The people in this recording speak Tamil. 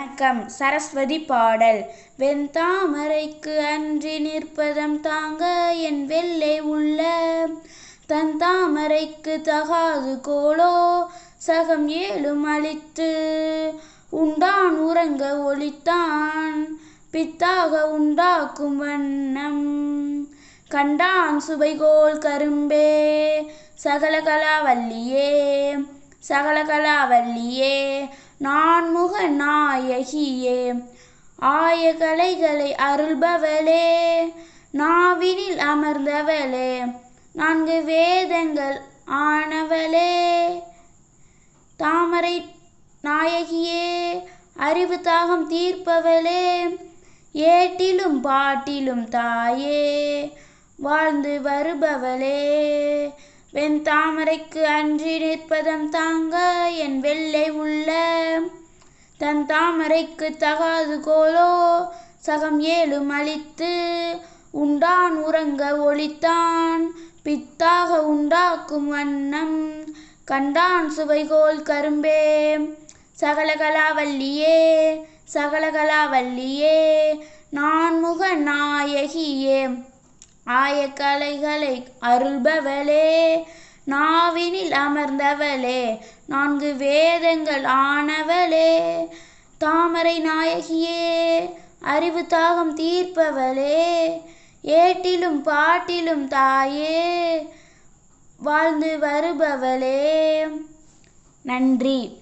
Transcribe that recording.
வணக்கம். சரஸ்வதி பாடல். வெண்தாமரைக்கு அன்றி நிற்பதம் தாங்க என் வெள்ளை உள்ள. தன் தாமரைக்கு தகாது கோலோ. சகம் ஏழும் அழித்து உண்டான் உறங்க ஒளித்தான் பித்தாக உண்டாக்கும் வண்ணம் கண்டான் சுவைகோல் கரும்பே. சகலகலாவல்லியே சகலகலாவல்லியே நான்முக நாயகியே ஆய கலைகளை அருள்பவளே நாவினில் அமர்ந்தவளே நான்கு வேதங்கள் ஆனவளே. தாமரை நாயகியே அறிவு தாகம் தீர்ப்பவளே ஏட்டிலும் பாட்டிலும் தாயே வாழ்ந்து வருபவளே. வெண் தாமரைக்கு அன்றி நிற்பதம் தாங்க என் வெள்ளை உள்ள. தன் தாமரைக்கு தகாது கோலோ சகம் ஏழும் அளித்து உண்டான் உறங்க ஒளித்தான் பித்தாக உண்டாக்கும் வண்ணம் கண்டான் சுவைகோல் கரும்பே. சகலகலாவல்லியே சகலகலாவல்லியே நான்முக நாயகியே. ஆயக்கலைகளை அருள்பவளே நாவினில் அமர்ந்தவளே நான்கு வேதங்கள் ஆனவளே தாமரை நாயகியே அறிவு தாகம் தீர்ப்பவளே ஏட்டிலும் பாட்டிலும் தாயே வாழ்ந்து வருபவளே. நன்றி.